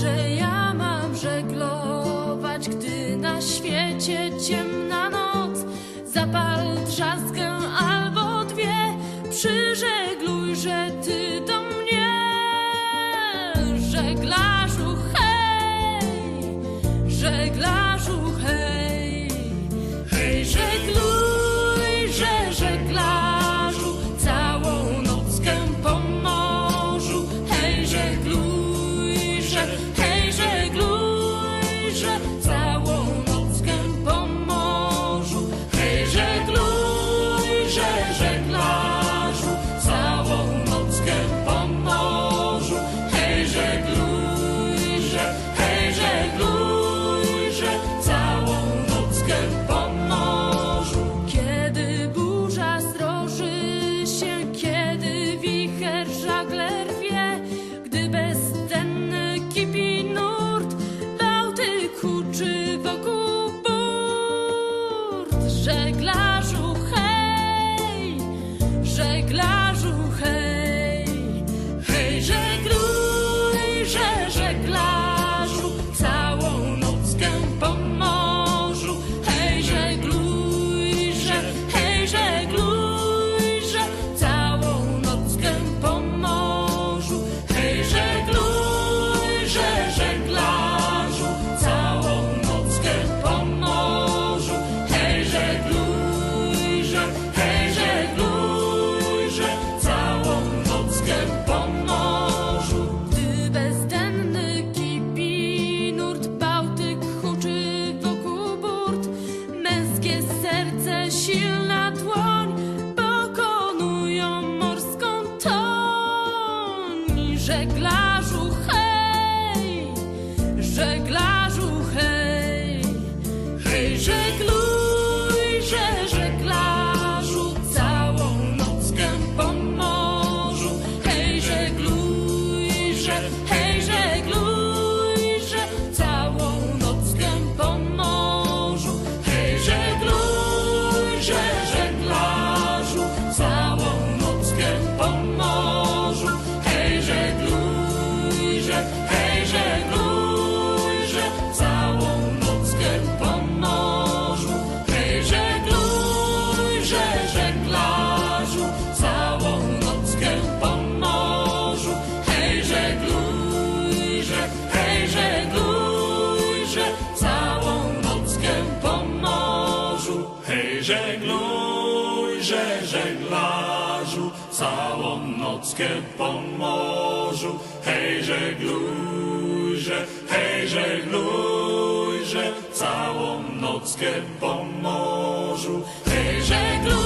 że ja mam żeglować, gdy na świecie ciemna noc. Zapal trzaskę albo dwie, przyrzekam. żeglujże, żeglarzu, całą nockę po morzu. Hej, żeglujże, hej, żeglujże, całą nockę po morzu. Hej, żeglujże.